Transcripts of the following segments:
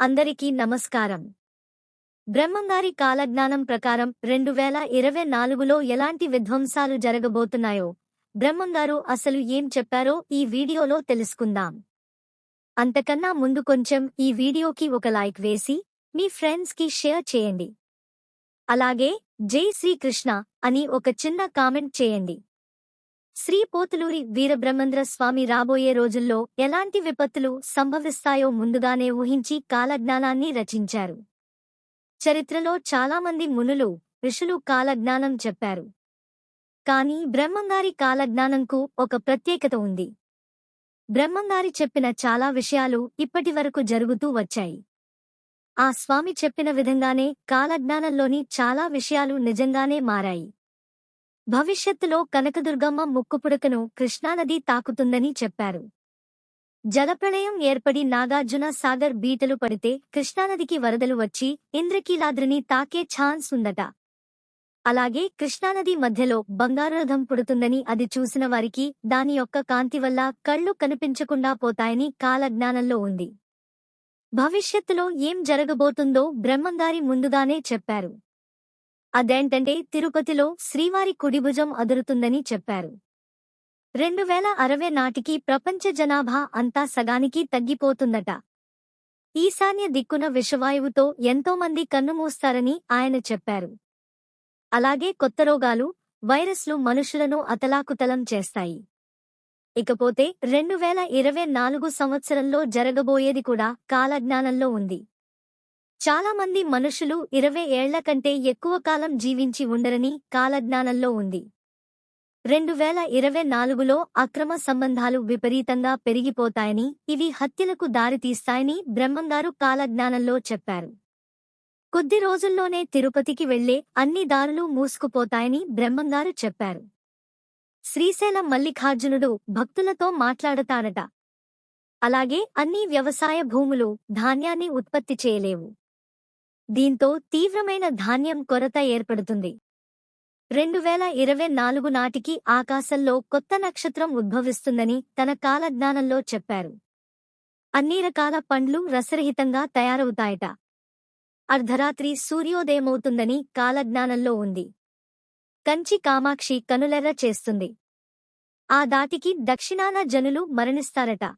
అందరికీ నమస్కారం. బ్రహ్మంగారి కాలజ్ఞానం ప్రకారం రెండు వేల ఇరవై నాలుగులో ఎలాంటి విధ్వంసాలు జరగబోతున్నాయో బ్రహ్మంగారు అసలు ఏం చెప్పారో ఈ వీడియోలో తెలుసుకుందాం. అంతకన్నా ముందు కొంచెం ఈ వీడియోకి ఒక లైక్ వేసి మీ ఫ్రెండ్స్కి షేర్ చేయండి. అలాగే జై శ్రీకృష్ణ అని ఒక చిన్న కామెంట్ చేయండి. శ్రీ పోతులూరి వీరబ్రహ్మేంద్ర స్వామి రాబోయే రోజుల్లో ఎలాంటి విపత్తులు సంభవిస్తాయో ముందుగానే ఊహించి కాలజ్ఞానాన్ని రచించారు. చరిత్రలో చాలామంది మునులు ఋషులు కాలజ్ఞానం చెప్పారు. కాని బ్రహ్మంగారి కాలజ్ఞానంకు ఒక ప్రత్యేకత ఉంది. బ్రహ్మంగారి చెప్పిన చాలా విషయాలు ఇప్పటివరకు జరుగుతూ వచ్చాయి. ఆ స్వామి చెప్పిన విధంగానే కాలజ్ఞానంలోని చాలా విషయాలు నిజంగానే మారాయి. భవిష్యత్తులో కనకదుర్గమ్మ ముక్కుపుడకను కృష్ణానది తాకుతుందని చెప్పారు. జలప్రళయం ఏర్పడి నాగార్జున సాగర్ బీటలు పడితే కృష్ణానదికి వరదలు వచ్చి ఇంద్రకీలాద్రిని తాకే ఛాన్స్ ఉందట. అలాగే కృష్ణానది మధ్యలో బంగారురథం పుడుతుందని అది చూసిన వారికి దాని యొక్క కాంతి వల్ల కళ్ళు కనిపించకుండా పోతాయని కాలజ్ఞానంలో ఉంది. భవిష్యత్తులో ఏం జరగబోతుందో బ్రహ్మంగారి ముందుగానే చెప్పారు. అదేంటంటే తిరుపతిలో శ్రీవారి కుడిభుజం అదురుతుందని చెప్పారు. రెండు వేల అరవై నాటికి ప్రపంచ జనాభా అంతా సగానికి తగ్గిపోతుందట. ఈశాన్య దిక్కున విషవాయువుతో ఎంతోమంది కన్నుమూస్తారని ఆయన చెప్పారు. అలాగే కొత్త రోగాలు వైరస్లు మనుషులను అతలాకుతలం చేస్తాయి. ఇకపోతే రెండు వేల ఇరవై నాలుగు సంవత్సరంలో జరగబోయేది కూడా కాలజ్ఞానంలో ఉంది. చాలామంది మనుషులు ఇరవై ఏళ్ళ కంటే ఎక్కువ కాలం జీవించి ఉండరని కాలజ్ఞానంలో ఉంది. రెండు వేల ఇరవై నాలుగులో అక్రమ సంబంధాలు విపరీతంగా పెరిగిపోతాయని ఇవి హత్యలకు దారితీస్తాయని బ్రహ్మంగారు కాలజ్ఞానంలో చెప్పారు. కొద్ది రోజుల్లోనే తిరుపతికి వెళ్ళే అన్ని దారులు మూసుకుపోతాయని బ్రహ్మంగారు చెప్పారు. శ్రీశైలం మల్లికార్జునుడు భక్తులతో మాట్లాడతాడట అలాగే అన్ని వ్యవసాయ భూములు ధాన్యాన్ని ఉత్పత్తి చేయలేవు. దీంతో తీవ్రమైన ధాన్యం కొరత ఏర్పడుతుంది. రెండు వేల ఇరవై నాలుగు నాటికి ఆకాశంలో కొత్త నక్షత్రం ఉద్భవిస్తుందని తన కాలజ్ఞానంలో చెప్పారు. అన్ని రకాల పండ్లు రసరహితంగా తయారవుతాయట. అర్ధరాత్రి సూర్యోదయమవుతుందని కాలజ్ఞానంలో ఉంది. కంచి కామాక్షి కనులెర్ర చేస్తుంది. ఆ దాటికి దక్షిణాన జనులు మరణిస్తారట.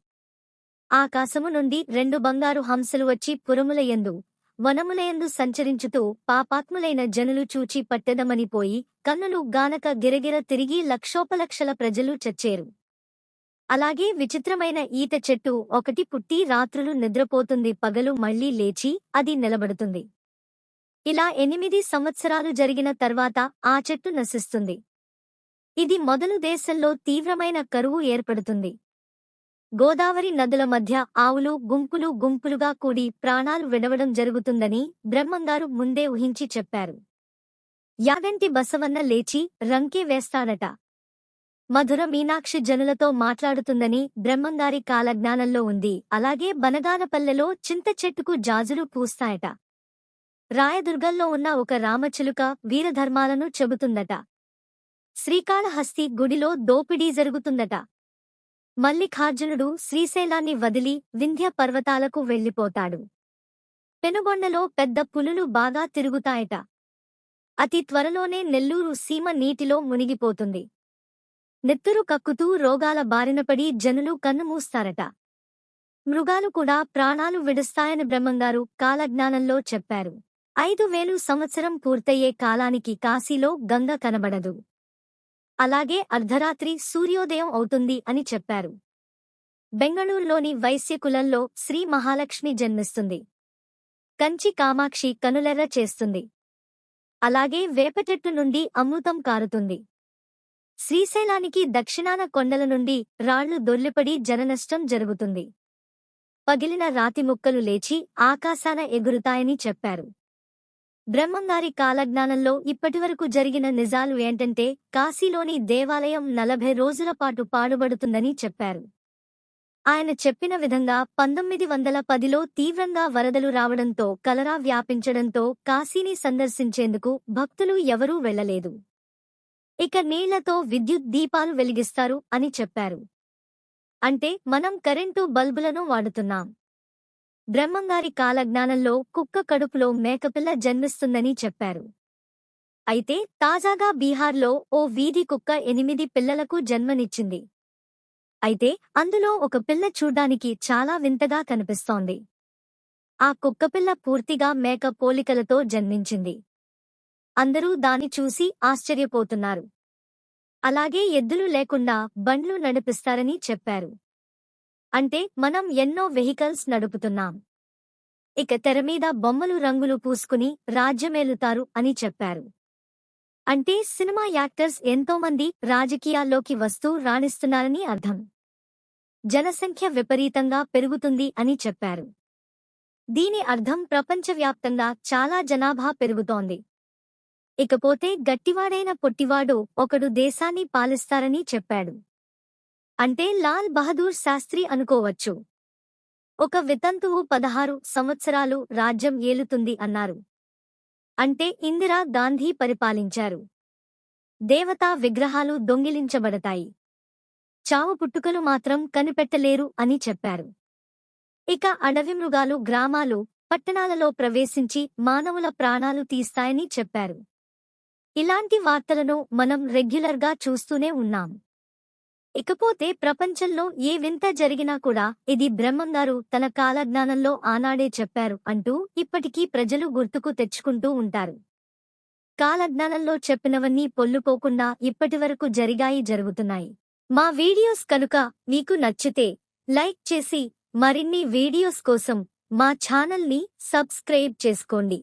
ఆకాశము నుండి రెండు బంగారు హంసలు వచ్చి పురములయందు వనములయందు సంచరించుతూ పాపాత్ములైన జనులు చూచి పట్టెదమనిపోయి కన్నులు గానక గిరగిర తిరిగి లక్షోపలక్షల ప్రజలు చచ్చేరు. అలాగే విచిత్రమైన ఈత చెట్టు ఒకటి పుట్టి రాత్రులు నిద్రపోతుంది పగలు మళ్ళీ లేచి అది నిలబడుతుంది. ఇలా ఎనిమిది సంవత్సరాలు జరిగిన తర్వాత ఆ చెట్టు నశిస్తుంది. ఇది మొదలు దేశంలో తీవ్రమైన కరువు ఏర్పడుతుంది. గోదావరి నదుల మధ్య ఆవులు గుంపులు గుంపులుగా కూడి ప్రాణాలు విడవడం జరుగుతుందని బ్రహ్మంగారు ముందే ఊహించి చెప్పారు. యాగంటి బసవన్న లేచి రంకే వేస్తాడట మధుర మీనాక్షి జనులతో మాట్లాడుతుందని బ్రహ్మంగారి కాలజ్ఞానంలో ఉంది. అలాగే బనగానపల్లెలో చింత చెట్టుకు జాజులు పూస్తాయట. రాయదుర్గంలో ఉన్న ఒక రామచిలుక వీరధర్మాలను చెబుతుందట. శ్రీకాళహస్తి గుడిలో దోపిడీ జరుగుతుందట. మల్లికార్జునుడు శ్రీశైలాన్ని వదిలి వింధ్య పర్వతాలకు వెళ్ళిపోతాడు పెనుగొండలో పెద్ద పులులు బాగా తిరుగుతాయట. అతి త్వరలోనే నెల్లూరు సీమ నీటిలో మునిగిపోతుంది. నెత్తురు కక్కుతూ రోగాల బారినపడి జనులు కన్నుమూస్తారట మృగాలు కూడా ప్రాణాలు విడుస్తాయని బ్రహ్మంగారు కాలజ్ఞానంలో చెప్పారు. ఐదు వేలు సంవత్సరం పూర్తయ్యే కాలానికి కాశీలో గంగ కనబడదు. అలాగే అర్ధరాత్రి సూర్యోదయం అవుతుంది అని చెప్పారు. బెంగళూరులోని వైశ్యకులంలో శ్రీ మహాలక్ష్మి జన్మిస్తుంది. కంచి కామాక్షి కనులెర్ర చేస్తుంది. అలాగే వేపచెట్టు నుండి అమృతం కారుతుంది. శ్రీశైలానికి దక్షిణాన కొండల నుండి రాళ్ళు దొర్లిపడి జననష్టం జరుగుతుంది. పగిలిన రాతి ముక్కలు లేచి ఆకాశాన ఎగురుతాయని చెప్పారు. బ్రహ్మంగారి కాలజ్ఞానంలో ఇప్పటివరకు జరిగిన నిజాలు ఏంటంటే కాశీలోని దేవాలయం నలభై రోజుల పాటు పాడుబడుతుందని చెప్పారు. ఆయన చెప్పిన విధంగా పంతొమ్మిది వందల పదిలో తీవ్రంగా వరదలు రావడంతో కలరా వ్యాపించడంతో కాశీని సందర్శించేందుకు భక్తులు ఎవరూ వెళ్ళలేదు ఇక నీళ్ళతో విద్యుత్ దీపాలు వెలిగిస్తారు అని చెప్పారు. అంటే మనం కరెంటు బల్బులను వాడుతున్నాం. బ్రహ్మంగారి కాలజ్ఞానంలో కుక్క కడుపులో మేకపిల్ల జన్మిస్తుందని చెప్పారు. అయితే తాజాగా బీహార్లో ఓ వీధి కుక్క ఎనిమిది పిల్లలకు జన్మనిచ్చింది. అయితే అందులో ఒక పిల్ల చూడ్డానికి చాలా వింతగా కనిపిస్తోంది. ఆ కుక్కపిల్ల పూర్తిగా మేక పోలికలతో జన్మించింది. అందరూ దాని చూసి ఆశ్చర్యపోతున్నారు. అలాగే ఎద్దులు లేకుండా బండ్లు నడిపిస్తారని చెప్పారు. అంటే మనం ఎన్నో వెహికల్స్ నడుపుతున్నాం. ఇక తెరమీద బొమ్మలు రంగులు పూసుకుని రాజ్యమేలుతారు అని చెప్పారు. అంటే సినిమా యాక్టర్స్ ఎంతోమంది రాజకీయాల్లోకి వస్తూ రాణిస్తున్నారని అర్థం. జనసంఖ్య విపరీతంగా పెరుగుతుంది అని చెప్పారు. దీని అర్థం ప్రపంచవ్యాప్తంగా చాలా జనాభా పెరుగుతోంది. ఇకపోతే గట్టివాడైన పొట్టివాడు ఒకడు దేశాన్ని పాలిస్తారని చెప్పాడు. అంటే లాల్ బహదూర్ శాస్త్రి అనుకోవచ్చు. ఒక వితంతువు పదహారు సంవత్సరాలు రాజ్యం ఏలుతుంది అన్నారు. అంటే ఇందిరా గాంధీ పరిపాలించారు. దేవతా విగ్రహాలు దొంగిలించబడతాయి. చావు పుట్టుకలు మాత్రం కనిపెట్టలేరు అని చెప్పారు. ఇక అడవి మృగాలు గ్రామాలు పట్టణాలలో ప్రవేశించి మానవుల ప్రాణాలు తీస్తాయని చెప్పారు. ఇలాంటి వార్తలను మనం రెగ్యులర్గా చూస్తూనే ఉన్నాం. ఇకపోతే ప్రపంచంలో ఏ వింత జరిగినా కూడా ఇది బ్రహ్మంగారు తన కాలజ్ఞానంలో ఆనాడే చెప్పారు అంటూ ఇప్పటికీ ప్రజలు గుర్తుకు తెచ్చుకుంటూ ఉంటారు. కాలజ్ఞానంలో చెప్పినవన్నీ పొల్లుపోకుండా ఇప్పటివరకు జరిగాయి జరుగుతున్నాయి. మా వీడియోస్ కనుక మీకు నచ్చితే లైక్ చేసి మరిన్ని వీడియోస్ కోసం మా ఛానల్ని సబ్స్క్రైబ్ చేసుకోండి.